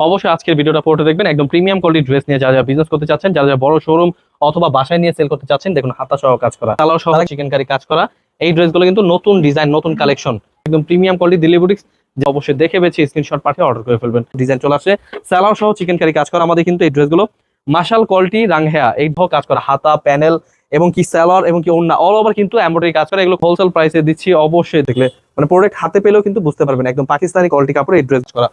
অবশ্যই আজকের ভিডিওটা পড়তে দেখবেন। একদম প্রিমিয়াম কোয়ালিটি ড্রেস নিয়ে যারা যারা বিজনেস করতে চাচ্ছেন যারা যারা বড় শোরুম অথবা বাসায় নিয়ে সেল করতে চাচ্ছেন দেখুন হাতা সহ কাজ করা সালোয়ার সহ চিকেন কারি কাজ করা এই ড্রেসগুলো কিন্তু নতুন ডিজাইন নতুন কালেকশন একদম প্রিমিয়াম কোয়ালিটি দিল্লি বুটিক্স যে অবশ্যই দেখে বেছে স্ক্রিনশট পাঠিয়ে অর্ডার করে ফেলবেন। ডিজাইন চলে আসে। সালোয়ার সহ চিকেন কারি কাজ করা আমাদের কিন্তু এই ড্রেসগুলো মাশাল কোয়ালিটি রাংহেয়া এই ভাবে কাজ করা। হাতা প্যানেল এবং কি সালোয়ার এবং কি অন্য অল ওভার কিন্তু এমব্রয়ডারি কাজ করা। এগুলো হোলসেল প্রাইসে দিচ্ছি অবশ্যই দেখলে। মানে প্রোডাক্ট হাতে পেলেও কিন্তু বুঝতে পারবেন একদম পাকিস্তানি কোয়ালিটি কাপড় এই ড্রেস করা।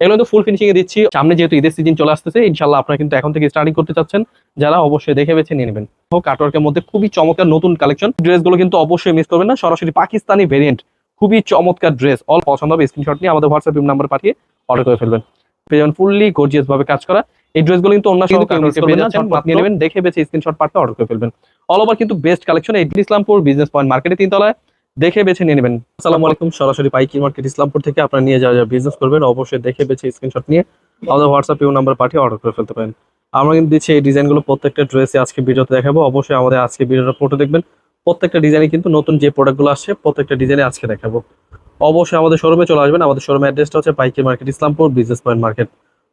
এগুলো কিন্তু ফুল ফিনিশিং এ দিচ্ছি। সামনে যেহেতু ঈদের সিজন চলে আসতেছে ইনশাল্লাহ আপনারা কিন্তু এখন থেকে স্টার্টিং করতে চাচ্ছেন। যারা অবশ্যই দেখে বেছে নিয়ে নেবেন। কাটওয়ার্কের মধ্যে খুবই চমৎকার নতুন কালেকশন ড্রেসগুলো কিন্তু অবশ্যই মিস করবেন না। সরাসরি পাকিস্তানি ভেরিয়েন্ট খুবই চমৎকার ড্রেস অল পছন্দ হবে স্ক্রিনশট নিয়ে আমাদের হোয়াটসঅ্যাপ নাম্বার পাঠিয়ে অর্ডার করে ফেলবেন। পেয়ে ফুললি গর্জিয়াস ভাবে কাজ করা। এই ড্রেসগুলো কিন্তু অন্য নিয়ে নেবেন দেখে বেছে স্ক্রিনশট পাঠিয়ে অর্ডার করে ফেলবেন। অল ওভার কিন্তু বেস্ট কালেকশন এই ইসলামপুর বিজনেস পয়েন্ট মার্কেটে তিনতলায়। দেখে বেছে নিয়ে নেবেন। আসসালামু আলাইকুম, সরাসরি পাইকি মার্কেট ইসলামপুর থেকে আপনারা নিয়ে যাওয়া যা বিজনেস করবেন। অবশ্যই দেখে বেছে স্ক্রিনশট নিয়ে আমাদের হোয়াটসঅ্যাপ ইউ নাম্বার পাঠিয়ে অর্ডার করে ফেলতে পারেন। আমরা কিন্তু দিচ্ছি এই ডিজাইনগুলো প্রত্যেকটা ড্রেসে আজকে ভিডিওতে দেখাবো। অবশ্যই আমাদের আজকে ভিডিওটা ফটো দেখবেন। প্রত্যেকটা ডিজাইনে কিন্তু নতুন যে প্রোডাক্টগুলো আসছে, প্রত্যেকটা ডিজাইনে আজকে দেখাবো। অবশ্যই আমাদের শোরুমে চলে আসবেন। আমাদের শোরুম অ্যাড্রেসটা হচ্ছে Paiki market Islampur business point market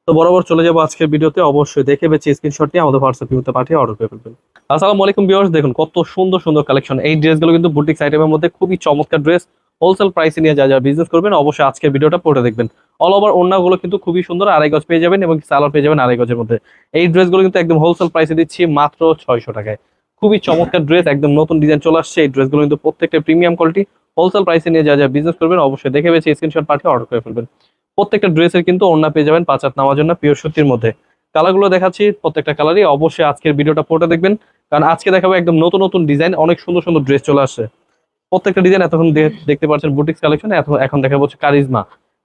তো বরাবর চলে যাব আজকের ভিডিওতে। অবশ্যই দেখে বেছে স্ক্রিনশট নিয়ে আমাদের হোয়াটসঅ্যাপ ইউতে পাঠিয়ে অর্ডার করে ফেলবেন। আসসালামু আলাইকুম ভিউয়ার্স দেখুন কত সুন্দর সুন্দর কালেকশন এই ড্রেসগুলো কিন্তু বুটিক্স আইটেমের মধ্যে খুবই চমৎকার ড্রেস হোলসেল প্রাইসে নিয়ে যা যা বিজনেস করবেন, অবশ্যই আজকের ভিডিওটা পড়ে দেখবেন। অল ওভার ওড়নাগুলো কিন্তু খুবই সুন্দর, আড়াই গজ পেয়ে যাবেন এবং সালোয়ার পেয়ে যাবেন আড়াই গজের মধ্যে। এই ড্রেসগুলো কিন্তু একদম হোলসেল প্রাইসে দিচ্ছি মাত্র ছয়শো টাকায়। খুবই চমৎকার ড্রেস একদম নতুন ডিজাইন চলে আসছে। এই ড্রেসগুলো কিন্তু প্রত্যেকটা প্রিমিয়াম কোয়ালিটি হোলসেল প্রাইসে নিয়ে যা যা বিজনেস করবেন, অবশ্যই দেখে বেছে স্ক্রিনশট পাঠিয়ে অর্ডার করে ফেলবেন। প্রত্যেকটা ড্রেসের কিন্তু ওড়না পেয়ে যাবেন পাঁচ হাত নামার জন্য পিওর সুতির মধ্যে। কালারগুলো দেখাচ্ছি প্রত্যেকটা কালারই, অবশ্যই আজকের ভিডিওটা পড়ে দেখবেন। কারণ আজকে দেখাবো একদম নতুন নতুন ডিজাইন, অনেক সুন্দর সুন্দর ড্রেস চলে আসছে। প্রত্যেকটা ডিজাইন এতক্ষণ দেখতে পাচ্ছেন বুটিক্স কালেকশন এখন দেখা হচ্ছে কারিজমা।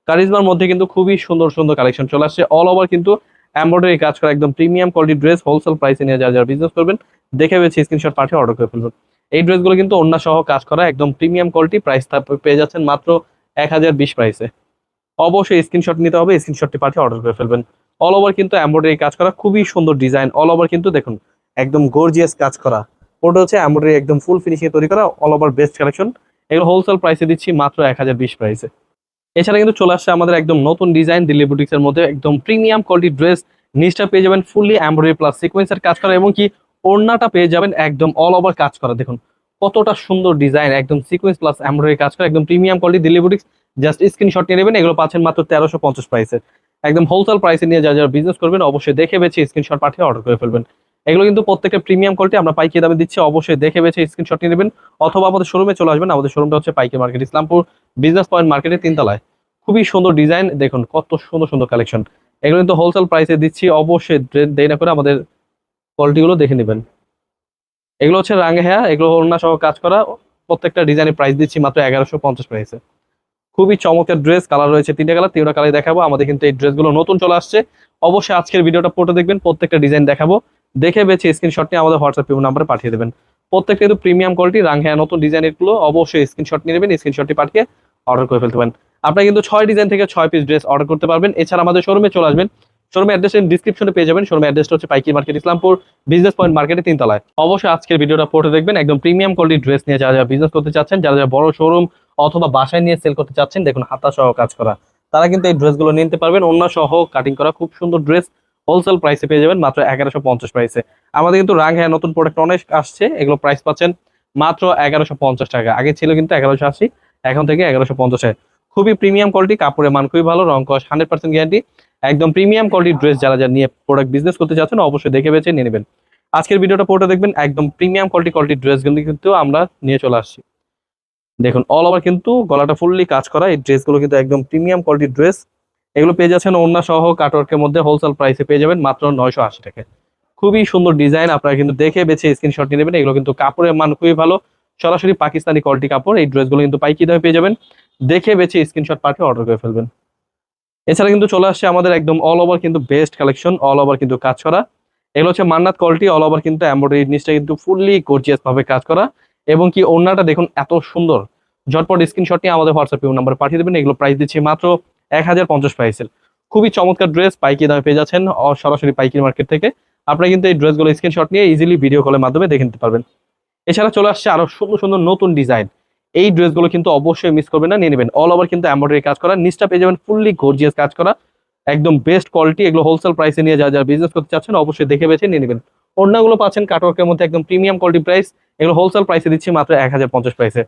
কারিজমার মধ্যে কিন্তু খুবই সুন্দর সুন্দর কালেকশন চলে আসছে। অল ওভার কিন্তু এমব্রয়ডারি কাজ করা একদম প্রিমিয়াম কোয়ালিটি ড্রেস হোলসেল প্রাইসে নিয়ে যারা যারা বিজনেস করবেন, দেখে পেয়েছি স্ক্রিনশট পাঠিয়ে অর্ডার করে ফেলবেন এই ড্রেসগুলো কিন্তু অন্য সহ কাজ করা একদম প্রিমিয়াম কোয়ালিটি প্রাইস পেয়ে যাচ্ছেন মাত্র এক হাজার বিশ প্রাইসে অবশ্যই স্ক্রিনশট নিতে হবে স্ক্রিনশটটি পাঠিয়ে অর্ডার করে ফেলবেন। অল ওভার কিন্তু এমব্রয়ডারি কাজ করা খুবই সুন্দর ডিজাইন অল ওভার কিন্তু দেখুন, একদম গর্জিয়াস কাজ করা। ওটা হচ্ছে এমব্রয়ডারি একদম ফুল ফিনিশিং তৈরি করা অল ওভার বেস্ট কালেকশন এগুলো হোলসেল প্রাইসে দিচ্ছি মাত্র এক হাজার বিশ প্রাইসে এছাড়া কিন্তু চলে আসছে আমাদের একদম নতুন ডিজাইন দিল্লি বুটিক্স এর মধ্যে একদম প্রিমিয়াম কোয়ালিটি ড্রেস নিচটা পেয়ে যাবেন ফুললি এমব্রয়ডারি প্লাস সিকোয়েন্সের কাজ করা এবং কি ওড়নাটা পেয়ে যাবেন একদম অল ওভার কাজ করা। দেখুন, কতটা সুন্দর ডিজাইন একদম সিকোয়েন্স প্লাস এমব্রয়ডারি কাজ করা, একদম premium quality Delhi boutiques just screenshot নিয়ে নেবেন, এগুলো পাচ্ছেন মাত্র তেরোশো পঞ্চাশ প্রাইসে একদম হোলসেল প্রাইসে নিয়ে যারা যারা বিজনেস করবেন, অবশ্যই দেখে বেছে স্ক্রিনশট পাঠিয়ে অর্ডার করে ফেলবেন। এগুলো কিন্তু প্রত্যেকটা প্রিমিয়াম কোয়ালিটি আমরা পাইকি দামে দিচ্ছি, অবশ্যই দেখে বেছে স্ক্রিনশট নিয়ে নেবেন। অথবা আমাদের শোরুমে চলে আসবেন, আমাদের শোরুমটা হচ্ছে Paiki market Islampur business point মার্কেটের তিনতলায়। খুবই সুন্দর ডিজাইন দেখুন কত সুন্দর সুন্দর কালেকশন এগুলো কিন্তু হোলসেল প্রাইসে দিচ্ছি, অবশ্যই দে- দেরি না করে আমাদের কোয়ালিটিগুলো দেখে নেবেন। এগুলো হচ্ছে রাঙে হ্যাঁ এগুলো ওড়না সহ কাজ করা, প্রত্যেকটা ডিজাইনের প্রাইস দিচ্ছি মাত্র এগারোশো পঞ্চাশ প্রাইসে খুবই চমকের ড্রেস কালার রয়েছে, তিনটা কালার তিনটা কালার দেখাবো। আমাদের কিন্তু এই ড্রেসগুলো নতুন চলে আসছে। অবশ্যই আজকের ভিডিওটা পড়ে দেখবেন, প্রত্যেকটা ডিজাইন দেখাবো। দেখে বেছে স্ক্রিনশট নিয়ে আমাদের হোয়াটসঅ্যাপ নাম্বারে পাঠিয়ে দেবেন। প্রত্যেকটা কিন্তু প্রিমিয়াম কোয়ালিটি রাংহ্যা নতুন ডিজাইনেরগুলো অবশ্যই স্ক্রিনশট নিয়ে নেবেন স্ক্রিনশটটি পাঠিয়ে অর্ডার করে ফেলতে পারেন। আপনারা কিন্তু ছয় ডিজাইন থেকে ছয় পিস ড্রেস অর্ডার করতে পারবেন। এছাড়া আমাদের শোরুমে চলে আসবেন। শোরুমের অ্যাড্রেস ডিসক্রিপশনে পেয়ে যাবেন। শোরুমের অ্যাড্রেসটা হচ্ছে Paiki market Islampur business point মার্কেটে তিনতলায়। অবশ্যই আজকের ভিডিওটা পড়ে দেখবেন। একদম প্রিমিয়াম কোয়ালিটি ড্রেস নিয়ে যারা যারা বিজনেস করতে চাচ্ছেন, যারা যারা বড় শোরুম অথবা বাসায় নিয়ে সেল করতে চাচ্ছেন, দেখুন হাতা সহ কাজ করা। তারা কিন্তু এই ড্রেসগুলো নিতে পারবেন। অন্য সহ কাটিং করা খুব সুন্দর ড্রেস হোলসেল প্রাইসে পেয়ে যাবেন মাত্র এগারোশো পঞ্চাশ প্রাইসে আমাদের কিন্তু রাং হ্যাঁ নতুন প্রোডাক্ট অনেক আসছে, এগুলো প্রাইস পাচ্ছেন মাত্র এগারোশো পঞ্চাশ টাকা। আগে ছিল কিন্তু এগারোশো আশি, এখন থেকে এগারোশো পঞ্চাশ খুবই প্রিমিয়াম কোয়ালিটি কাপড়ের মান খুবই ভালো, রং কস হান্ড্রেড পার্সেন্ট গ্যারান্টি একদম প্রিমিয়াম কোয়ালিটির ড্রেস যারা যারা নিয়ে প্রোডাক্ট বিজনেস করতে চাচ্ছেন, অবশ্যই দেখে বেছে নিয়ে নেবেন। আজকের ভিডিওটা পড়ে দেখবেন, একদম প্রিমিয়াম কোয়ালিটি কোয়ালিটির ড্রেসগুলো কিন্তু আমরা নিয়ে চলে আসছি। দেখুন অল ওভার কিন্তু গলাটা ফুললি কাজ করা, এই ড্রেসগুলো কিন্তু একদম প্রিমিয়াম কোয়ালিটির ড্রেস এগুলো পেয়ে যাচ্ছেন ওড়না সহ কাটওয়ার্কের মধ্যে হোলসেল প্রাইসে পেয়ে যাবেন মাত্র নয়শো আশি টাকা খুবই সুন্দর ডিজাইন আপনারা কিন্তু দেখে বেছে স্ক্রিনশট নিয়ে নেবেন। এগুলো কিন্তু কাপড়ের মান খুবই ভালো। সরাসরি পাকিস্তানি কোয়ালিটি কাপড়, এই ড্রেসগুলো কিন্তু পাইকি দামে পেয়ে যাবেন। দেখে বেছে স্ক্রিনশট পাঠিয়ে অর্ডার করে ফেলবেন। এছাড়া কিন্তু চলে আসছে আমাদের একদম অল ওভার কিন্তু বেস্ট কালেকশন অল ওভার কিন্তু কাজ করা। এগুলো হচ্ছে মান্নাত কোয়ালিটি অল ওভার কিন্তু এমব্রয়ডারি জিনিসটা কিন্তু ফুললি গর্জিয়াস ভাবে কাজ করা। এবং কি ওড়নাটা দেখুন এত সুন্দর। ঝটপট স্ক্রিনশট নিয়ে আমাদের হোয়াটসঅ্যাপ নাম্বার পাঠিয়ে দেবেন, এগুলো প্রাইস দিচ্ছি মাত্র এক হাজার পঞ্চাশ প্রাইসের খুবই চমৎকার ড্রেস পাইকি দামে পেয়ে যাচ্ছেন সরাসরি পাইকি মার্কেট থেকে। আপনারা কিন্তু এই ড্রেসগুলো স্ক্রিনশট নিয়ে ইজিলি ভিডিও কলের মাধ্যমে দেখে নিতে পারবেন। এছাড়া চলে আসছে আরও সুন্দর সুন্দর নতুন ডিজাইন এই ড্রেসগুলো কিন্তু অবশ্যই মিস করবেন না, নিয়ে নেবেন। অল ওভার কিন্তু এমব্রয়ডারি কাজ করা, নিচটা পেয়ে যাবেন ফুললি গর্জিয়াস কাজ করা। একদম বেস্ট কোয়ালিটি এগুলো হোলসেল প্রাইসে নিয়ে যা যারা বিজনেস করতে চাচ্ছেন অবশ্যই দেখে বেছে নিয়ে নেবেন। অন্যগুলো পাচ্ছেন কাটওয়ার্কের মধ্যে একদম প্রিমিয়াম কোয়ালিটি প্রাইস এগুলো হোলসেল প্রাইসে দিচ্ছি মাত্র এক হাজার পঞ্চাশ প্রাইসে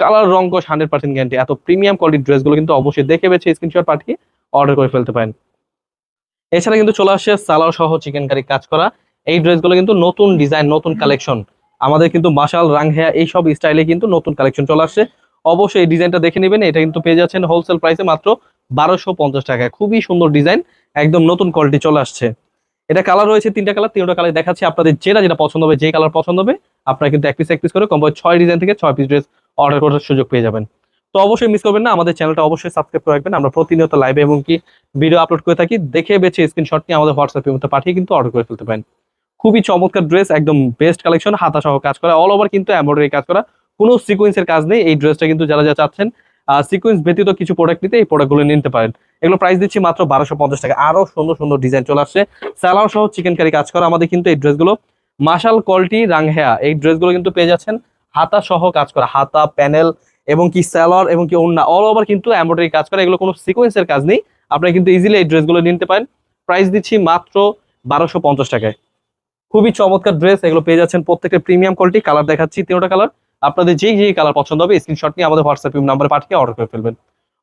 কালার রং কোশ হান্ড্রেড পার্সেন্ট গ্যারান্টি এত প্রিমিয়াম কোয়ালিটির ড্রেসগুলো কিন্তু অবশ্যই দেখে বেছে স্ক্রিনশট পাঠিয়ে অর্ডার করে ফেলতে পারেন। এছাড়া কিন্তু চলে আসছে সালার সহ চিকেন কারি কাজ করা। এই ড্রেসগুলো কিন্তু নতুন ডিজাইন নতুন কালেকশন আমাদের কিন্তু মাশাল, রাংহেয়া, এইসব স্টাইলে কিন্তু নতুন কালেকশন চলে আসছে। অবশ্যই এই ডিজাইনটা দেখে নেবেন। এটা কিন্তু পেয়ে যাচ্ছেন হোলসেল প্রাইসে মাত্র বারোশো পঞ্চাশ টাকায়। খুবই সুন্দর ডিজাইন, একদম নতুন কোয়ালিটি চলে আসছে। এটা কালার রয়েছে তিনটা কালার তিনটা কালার দেখাচ্ছি আপনাদের যেটা যেটা পছন্দ হবে, যে কালার পছন্দ হবে, আপনারা কিন্তু এক পিস এক পিস করে কমপক্ষে ছয় ডিজাইন থেকে ছয় পিস ড্রেস অর্ডার করার সুযোগ পেয়ে যাবেন। তো অবশ্যই মিস করবেন না, আমাদের চ্যানেলটা অবশ্যই সাবস্ক্রাইব করে রাখবেন। আমরা প্রতিনিয়ত লাইভে এবং কি ভিডিও আপলোড করে থাকি, দেখে বেছে স্ক্রিনশট নিয়ে আমাদের হোয়াটসঅ্যাপের মধ্যে পাঠিয়ে কিন্তু অর্ডার করে ফেলতে পারেন। খুবই চমৎকার ড্রেস একদম বেস্ট কালেকশন হাতা সহ কাজ করা অল ওভার কিন্তু এমব্রয়ডারি কাজ করা কোনো সিকোয়েন্সের কাজ নেই। এই ড্রেসটা কিন্তু যারা যারা চাচ্ছেন সিকোয়েন্স ব্যতীত কিছু প্রোডাক্ট নিতে এই প্রোডাক্টগুলো নিতে পারেন। এগুলো প্রাইস দিচ্ছি মাত্র বারোশো পঞ্চাশ টাকা। আরও সুন্দর সুন্দর ডিজাইন চলে আসছে। স্যালার সহ চিকেন কারি কাজ করা আমাদের কিন্তু এই ড্রেসগুলো মাশাল কোয়ালিটি রাংহেয়া। এই ড্রেসগুলো কিন্তু পেয়ে যাচ্ছেন। হাতা সহ কাজ করা। হাতা প্যানেল এবং কি স্যালার এবং কি অন্য অল ওভার কিন্তু এমব্রয়ডারি কাজ করা। এগুলো কোনো সিকোয়েন্সের কাজ নেই। আপনারা কিন্তু ইজিলি এই ড্রেসগুলো নিতে পারেন। প্রাইস দিচ্ছি মাত্র বারোশো পঞ্চাশ টাকায়। খুবই চমৎকার ড্রেস এগুলো পেয়ে যাচ্ছেন প্রত্যেকটা প্রিমিয়াম কোয়ালিটি কালার দেখাচ্ছি তিনটা কালার আপনাদের যেই যেই কালার পছন্দ হবে স্ক্রিনশট নিয়ে আমাদের হোয়াটসঅ্যাপ নাম্বারে পাঠিয়ে অর্ডার করে ফেলবেন।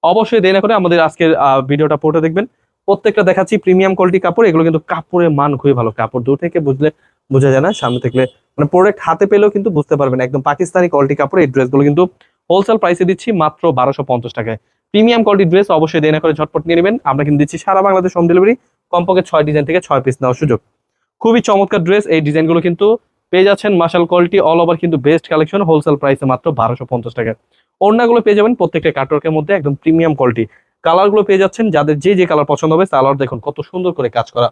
অবশ্যই দেরি না করে আমাদের আজকের ভিডিওটা পড়ে দেখবেন। প্রত্যেকটা দেখাচ্ছি প্রিমিয়াম কোয়ালিটি কাপড়, এগুলো কিন্তু কাপড়ের মান খুবই ভালো। কাপড় দূর থেকে বুঝলে বোঝা যায় না, সামনে থেকে মানে প্রোডাক্ট হাতে পেলেও কিন্তু বুঝতে পারবেন। একদম পাকিস্তানি কোয়ালিটি কাপড়, এই ড্রেসগুলো কিন্তু হোলসেল প্রাইসে দিচ্ছি মাত্র বারোশো পঞ্চাশ টাকায়। প্রিমিয়াম কোয়ালিটি ড্রেস অবশ্যই দেরি না করে ঝটপট নিয়ে নেবেন। আমরা কিন্তু দিচ্ছি সারা বাংলাদেশ হোম ডেলিভারি কমপক্ষে ছয় ডিজাইন থেকে ছয় পিস নেওয়ার সুযোগ। খুবই চমৎকার ড্রেস এই ডিজাইনগুলো কিন্তু পেয়ে যাচ্ছেন মার্শাল কোয়ালিটি অল ওভার কিন্তু বেস্ট কালেকশন হোলসেল প্রাইসে মাত্র বারোশো পঞ্চাশ টাকা। ওড়নাগুলো পেয়ে যাবেন প্রত্যেকটা কাটওয়ার্কের মধ্যে একদম প্রিমিয়াম কোয়ালিটি। কালারগুলো পেয়ে যাচ্ছেন, যাদের যে যে কালার পছন্দ হবে সালোয়ার দেখুন, কত সুন্দর করে কাজ করা।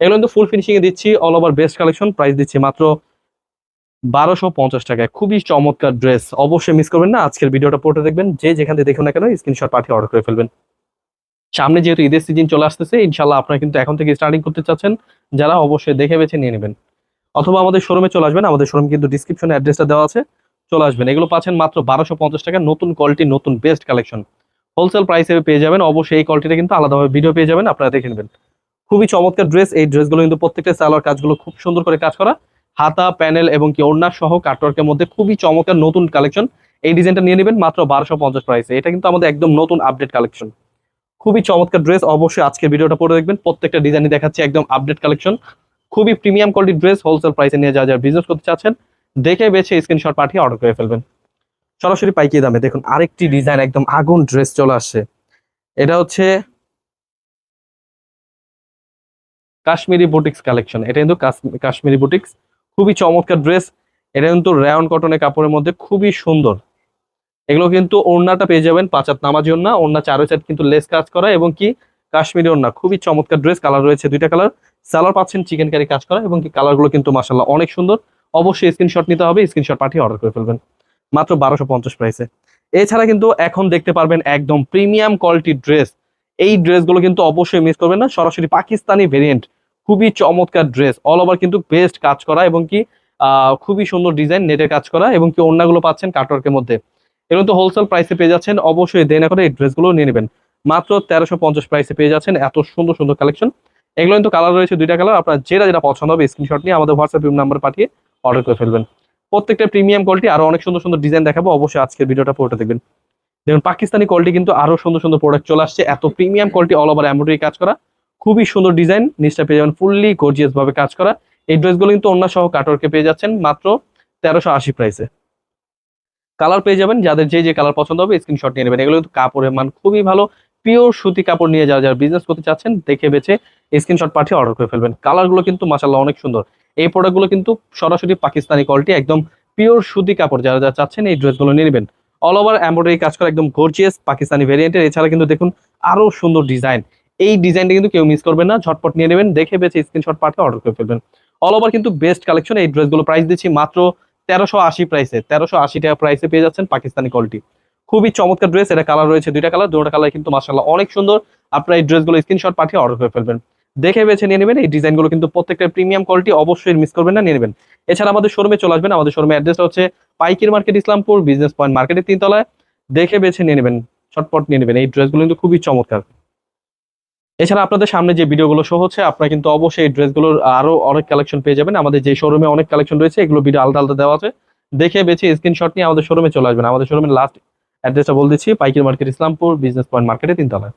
এগুলো কিন্তু ফুল ফিনিশিং এ দিচ্ছি all over best collection price দিচ্ছি মাত্র বারোশো পঞ্চাশ টাকায়। খুবই চমৎকার ড্রেস অবশ্যই মিস করবেন না। আজকের ভিডিওটা পড়তে দেখবেন, যে যেখান থেকে দেখুন না কেন স্ক্রিনশট পাঠিয়ে অর্ডার করে ফেলবেন। সামনে যেহেতু ঈদের সিজন চলে আসতেছে ইনশাল্লাহ আপনারা কিন্তু এখন থেকে স্টার্টিং করতে চাচ্ছেন, যারা অবশ্যই দেখে বেছে নিয়ে নেবেন। অথবা আমাদের শোরুমে চলে আসবেন, আমাদের শোরুম কিন্তু ডিসক্রিপশনে অ্যাড্রেসটা দেওয়া আছে, চলে আসবেন। এগুলো পাচ্ছেন মাত্র বারোশো পঞ্চাশ টাকা, নতুন কোয়ালিটি নতুন বেস্ট কালেকশন হোলসেল প্রাইসে পেয়ে যাবেন, অবশ্যই এই কোয়ালিটিটা কিন্তু আলাদাভাবে ভিডিও পেয়ে যাবেন, আপনারা দেখে নেবেন। খুবই চমৎকার ড্রেস এই ড্রেসগুলো কিন্তু প্রত্যেকটা সালোয়ার কাজগুলো খুব সুন্দর করে কাজ করা। হাতা প্যানেল এবং কি ওড়না সহ কাটওয়ার্কের মধ্যে খুবই চমৎকার নতুন কালেকশন এই ডিজাইনটা নিয়ে নেবেন মাত্র বারোশো পঞ্চাশ প্রাইসে এটা কিন্তু আমাদের একদম নতুন আপডেট কালেকশন খুবই চমৎকার ড্রেস অবশ্যই আজকের ভিডিওটা পরে দেখবেন। প্রত্যেকটা ডিজাইনই দেখাচ্ছি একদম আপডেট কালেকশন খুবই প্রিমিয়াম কোয়ালিটির ড্রেস হোলসেল প্রাইসে নিয়ে যা যারা বিজনেস করতে চাচ্ছেন, দেখে বেছে স্ক্রিনশট পাঠিয়ে অর্ডার করে ফেলবেন। সরাসরি পাইকি দামে দেখুন, আরেকটি ডিজাইন একদম আগুন ড্রেস চলে আসছে। এটা হচ্ছে কাশ্মীরি বুটিক্স কালেকশন এটা কিন্তু কাশ্মীরি বুটিক্স খুবই চমৎকার ড্রেস এটা কিন্তু রেয়ন কটনের কাপড়ের মধ্যে খুবই সুন্দর। এগুলো কিন্তু ওড়নাটা পেয়ে যাবেন পাঁচাত নামাজি ওড়না ওড়না চারো চার কিন্তু লেস কাজ করা এবং কি কাশ্মীরি ওড়না খুবই চমৎকার ড্রেস কালার রয়েছে দুইটা কালার সালোয়ার পাচ্ছেন চিকেন কারি কাজ করা এবং কালারগুলো কিন্তু মাসাল্লাহ অনেক সুন্দর। অবশ্যই স্ক্রিনশট নিতে হবে স্ক্রিনশট পাঠিয়ে অর্ডার করে ফেলবেন। মাত্র বারোশো পঞ্চাশ প্রাইসে এছাড়া কিন্তু এখন দেখতে পারবেন একদম প্রিমিয়াম কোয়ালিটির ড্রেস এই ড্রেসগুলো কিন্তু অবশ্যই মিস করবেন না। সরাসরি পাকিস্তানি ভেরিয়েন্ট খুবই চমৎকার ড্রেস অল ওভার কিন্তু বেস্ট কাজ করা এবং কি খুবই সুন্দর ডিজাইন নেটের কাজ করা এবং কি অন্যগুলো পাচ্ছেন কাটওয়ার্কের মধ্যে। এগুলো তো হোলসেল প্রাইসে পেয়ে যাচ্ছেন। অবশ্যই দেনা করে এই ড্রেসগুলো নিয়ে নেবেন। মাত্র তেরোশো পঞ্চাশ প্রাইসে পেয়ে যাচ্ছেন এত সুন্দর সুন্দর কালেকশন এগুলো কিন্তু কালার রয়েছে, দুইটা কালার আপনার যেটা যেটা পছন্দ হবে স্ক্রিনশট নিয়ে আমাদের হোয়াটসঅ্যাপ নাম্বার পাঠিয়ে অর্ডার করে ফেলবেন। প্রত্যেকটা প্রিমিয়াম কোয়ালিটি আরও অনেক সুন্দর সুন্দর ডিজাইন দেখাবো। অবশ্যই আজকের ভিডিওটা পুরোটা দেখবেন। দেখুন, পাকিস্তানি কোয়ালিটি কিন্তু আরও সুন্দর সুন্দর প্রোডাক্ট চলে আসছে। এত premium quality all over embroidery কাজ করা। খুবই সুন্দর ডিজাইন নিচটা পেয়ে যাবেন ফুললি গর্জিয়াস ভাবে কাজ করা। এই ড্রেসগুলো কিন্তু অন্য সহ কাটওয়ার্কে পেয়ে যাচ্ছেন মাত্র তেরোশো আশি প্রাইসে কালার পেয়ে যাবেন। যাদের যে যে কালার পছন্দ হবে স্ক্রিনশট নিয়ে নেবেন। এগুলো কিন্তু কাপড়ের মান খুবই ভালো। পিওর সুতি কাপড় নিয়ে যারা যারা বিজনেস করতে চাচ্ছেন, দেখে বেছে স্ক্রিনশট পাঠিয়ে অর্ডার করে ফেলবেন। কালারগুলো কিন্তু মাসাল্লাহ অনেক সুন্দর। এই প্রোডাক্টগুলো কিন্তু সরাসরি পাকিস্তানি কোয়ালিটি একদম পিওর সুতি কাপড়। যারা যারা চাচ্ছেন এই ড্রেসগুলো নিয়ে নেবেন। অল ওভার এমব্রয়ডারি কাজ করা একদম গর্জিয়াস পাকিস্তানি ভেরিয়েন্টের এছাড়া কিন্তু দেখুন আরও সুন্দর ডিজাইন এই ডিজাইনটা কিন্তু কেউ মিস করবেন না। ঝটপট নিয়ে নেবেন, দেখে বেছে স্ক্রিনশট পাঠিয়ে অর্ডার করে ফেলবেন। অল ওভার কিন্তু বেস্ট কালেকশন এই ড্রেসগুলো প্রাইস দিচ্ছি মাত্র তেরোশো আশি প্রাইসে তেরোশো আশি টাকা প্রাইসে পেয়ে যাচ্ছেন পাকিস্তানি কোয়ালিটি খুবই চমৎকার ড্রেস এটা কালার রয়েছে দুইটা কালার দুটো কালার কিন্তু মাসাল্লাহ অনেক সুন্দর। আপনার এই ড্রেসগুলো স্ক্রিনশট পাঠিয়ে অর্ডার করে ফেলবেন। দেখে বেছে নিয়ে নেবেন, এই ডিজাইনগুলো কিন্তু প্রত্যেকটা প্রিমিয়াম কোয়ালিটি অবশ্যই মিস করবেন না, নিয়ে নেবেন। এছাড়া আমাদের শোরুমে চলে আসবেন, আমাদের শোরুমে অ্যাড্রেসটা হচ্ছে পাইকির মার্কেট ইসলামপুর বিজনেস পয়েন্ট মার্কেটের তিনতলায়। দেখে বেছে নিয়ে নেবেন ছটপট নিয়ে নেবেন, এই ড্রেসগুলো কিন্তু খুবই চমৎকার। এছাড়া আপনাদের সামনে যে ভিডিওগুলো শো হচ্ছে, আপনারা কিন্তু অবশ্যই এই ড্রেসগুলোর আরও অনেক কালেকশন পেয়ে যাবেন। আমাদের যে শোরুমে অনেক কালেকশন রয়েছে, এগুলো ভিডিও আলাদা আলাদা দেওয়া আছে। দেখে বেছে স্ক্রিনশট নিয়ে আমাদের শোরুমে চলে আসবেন। আমাদের শোরুমে লাস্ট অ্যাড্রেসটা বল দিচ্ছি পাইকির মার্কেট ইসলামপুর বিজনেস পয়েন্ট মার্কেটে তিনতলায়।